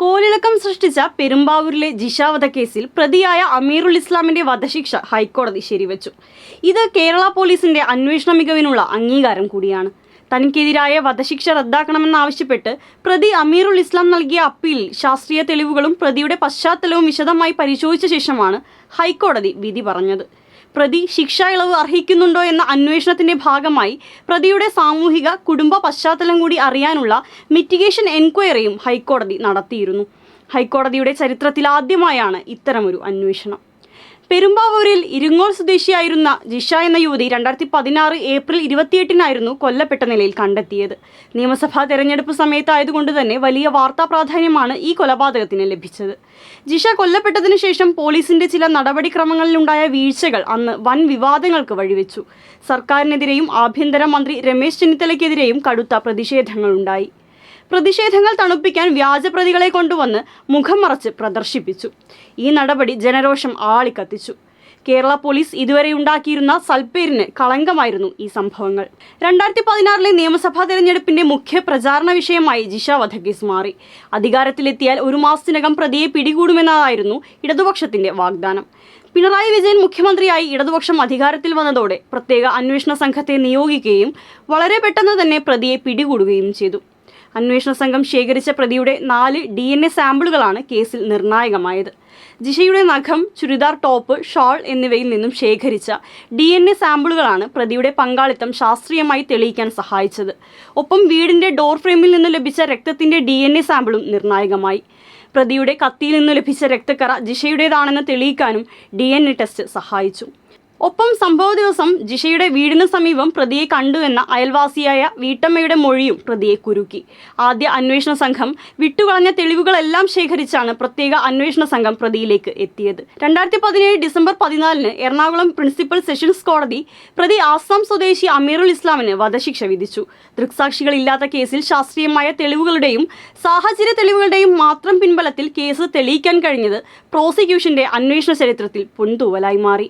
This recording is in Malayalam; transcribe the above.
കോലിളക്കം സൃഷ്ടിച്ച പെരുമ്പാവൂരിലെ ജിഷ കേസിൽ പ്രതിയായ അമീറുൽ ഇസ്ലാമിന്റെ വധശിക്ഷ ഹൈക്കോടതി ശരിവച്ചു. ഇത് കേരള പോലീസിന്റെ അന്വേഷണ മികവിനുള്ള അംഗീകാരം കൂടിയാണ്. തനിക്കെതിരായ വധശിക്ഷ റദ്ദാക്കണമെന്നാവശ്യപ്പെട്ട് പ്രതി അമീറുൽ ഇസ്ലാം നൽകിയ അപ്പീലിൽ ശാസ്ത്രീയ തെളിവുകളും പ്രതിയുടെ പശ്ചാത്തലവും വിശദമായി പരിശോധിച്ച ശേഷമാണ് ഹൈക്കോടതി വിധി പറഞ്ഞത്. പ്രതി ശിക്ഷാ ഇളവ് അർഹിക്കുന്നുണ്ടോ എന്ന അന്വേഷണത്തിന്റെ ഭാഗമായി പ്രതിയുടെ സാമൂഹിക കുടുംബ പശ്ചാത്തലം കൂടി അറിയാനുള്ള മിറ്റിഗേഷൻ എൻക്വയറിയും ഹൈക്കോടതി നടത്തിയിരുന്നു. ഹൈക്കോടതിയുടെ ചരിത്രത്തിൽ ആദ്യമായാണ് ഇത്തരമൊരു അന്വേഷണം. പെരുമ്പാവൂരിൽ ഇരുങ്ങോൾ സ്വദേശിയായിരുന്ന ജിഷ എന്ന യുവതി രണ്ടായിരത്തി പതിനാറ് ഏപ്രിൽ ഇരുപത്തിയെട്ടിനായിരുന്നു കൊല്ലപ്പെട്ട നിലയിൽ കണ്ടെത്തിയത്. നിയമസഭാ തെരഞ്ഞെടുപ്പ് സമയത്തായതുകൊണ്ട് തന്നെ വലിയ വാർത്താ പ്രാധാന്യമാണ് ഈ കൊലപാതകത്തിന് ലഭിച്ചത്. ജിഷ കൊല്ലപ്പെട്ടതിനു ശേഷം പോലീസിന്റെ ചില നടപടിക്രമങ്ങളിലുണ്ടായ വീഴ്ചകൾ അന്ന് വൻ വിവാദങ്ങൾക്ക് വഴിവെച്ചു. സർക്കാരിനെതിരെയും ആഭ്യന്തര മന്ത്രി രമേശ് ചെന്നിത്തലയ്ക്കെതിരെയും കടുത്ത പ്രതിഷേധങ്ങളുണ്ടായി. പ്രതിഷേധങ്ങൾ തണുപ്പിക്കാൻ വ്യാജപ്രതികളെ കൊണ്ടുവന്ന് മുഖം മറച്ച് പ്രദർശിപ്പിച്ചു. ഈ നടപടി ജനരോഷം ആളിക്കത്തിച്ചു. കേരള പോലീസ് ഇതുവരെ ഉണ്ടാക്കിയിരുന്ന സൽപ്പേരിന് കളങ്കമായിരുന്നു ഈ സംഭവങ്ങൾ. രണ്ടായിരത്തി പതിനാറിലെ നിയമസഭാ തെരഞ്ഞെടുപ്പിന്റെ മുഖ്യ പ്രചാരണ വിഷയമായി ജിഷ വധക്കേസ് മാറി. അധികാരത്തിലെത്തിയാൽ ഒരു മാസത്തിനകം പ്രതിയെ പിടികൂടുമെന്നതായിരുന്നു ഇടതുപക്ഷത്തിന്റെ വാഗ്ദാനം. പിണറായി വിജയൻ മുഖ്യമന്ത്രിയായി ഇടതുപക്ഷം അധികാരത്തിൽ വന്നതോടെ പ്രത്യേക അന്വേഷണ സംഘത്തെ നിയോഗിക്കുകയും വളരെ പെട്ടെന്ന് തന്നെ പ്രതിയെ പിടികൂടുകയും ചെയ്തു. അന്വേഷണ സംഘം ശേഖരിച്ച പ്രതിയുടെ നാല് ഡി എൻ എ സാമ്പിളുകളാണ് കേസിൽ നിർണായകമായത്. ജിഷയുടെ നഖം ചുരിദാർ ടോപ്പ് ഷോൾ എന്നിവയിൽ നിന്നും ശേഖരിച്ച ഡി എൻ എ സാമ്പിളുകളാണ് പ്രതിയുടെ പങ്കാളിത്തം ശാസ്ത്രീയമായി തെളിയിക്കാൻ സഹായിച്ചത്. ഒപ്പം വീടിന്റെ ഡോർ ഫ്രെയിമിൽ നിന്ന് ലഭിച്ച രക്തത്തിന്റെ ഡി എൻ എ സാമ്പിളും നിർണായകമായി. പ്രതിയുടെ കത്തിയിൽ നിന്ന് ലഭിച്ച രക്തക്കറ ജിഷയുടേതാണെന്ന് തെളിയിക്കാനും ഡി എൻ എ ടെസ്റ്റ് സഹായിച്ചു. ഒപ്പം സംഭവ ദിവസം ജിഷയുടെ വീടിന് സമീപം പ്രതിയെ കണ്ടുവെന്ന അയൽവാസിയായ വീട്ടമ്മയുടെ മൊഴിയും പ്രതിയെ കുരുക്കി. ആദ്യ അന്വേഷണ സംഘം വിട്ടുകളഞ്ഞ തെളിവുകളെല്ലാം ശേഖരിച്ചാണ് പ്രത്യേക അന്വേഷണ സംഘം പ്രതിയിലേക്ക് എത്തിയത്. രണ്ടായിരത്തി പതിനേഴ് ഡിസംബർ പതിനാലിന് എറണാകുളം പ്രിൻസിപ്പൽ സെഷൻസ് കോടതി പ്രതി ആസാം സ്വദേശി അമീറുൽ ഇസ്ലാമിന് വധശിക്ഷ വിധിച്ചു. ദൃക്സാക്ഷികളില്ലാത്ത കേസിൽ ശാസ്ത്രീയമായ തെളിവുകളുടെയും സാഹചര്യ തെളിവുകളുടെയും മാത്രം പിൻബലത്തിൽ കേസ് തെളിയിക്കാൻ കഴിഞ്ഞത് പ്രോസിക്യൂഷന്റെ അന്വേഷണ ചരിത്രത്തിൽ പൊൻതൂവലായി മാറി.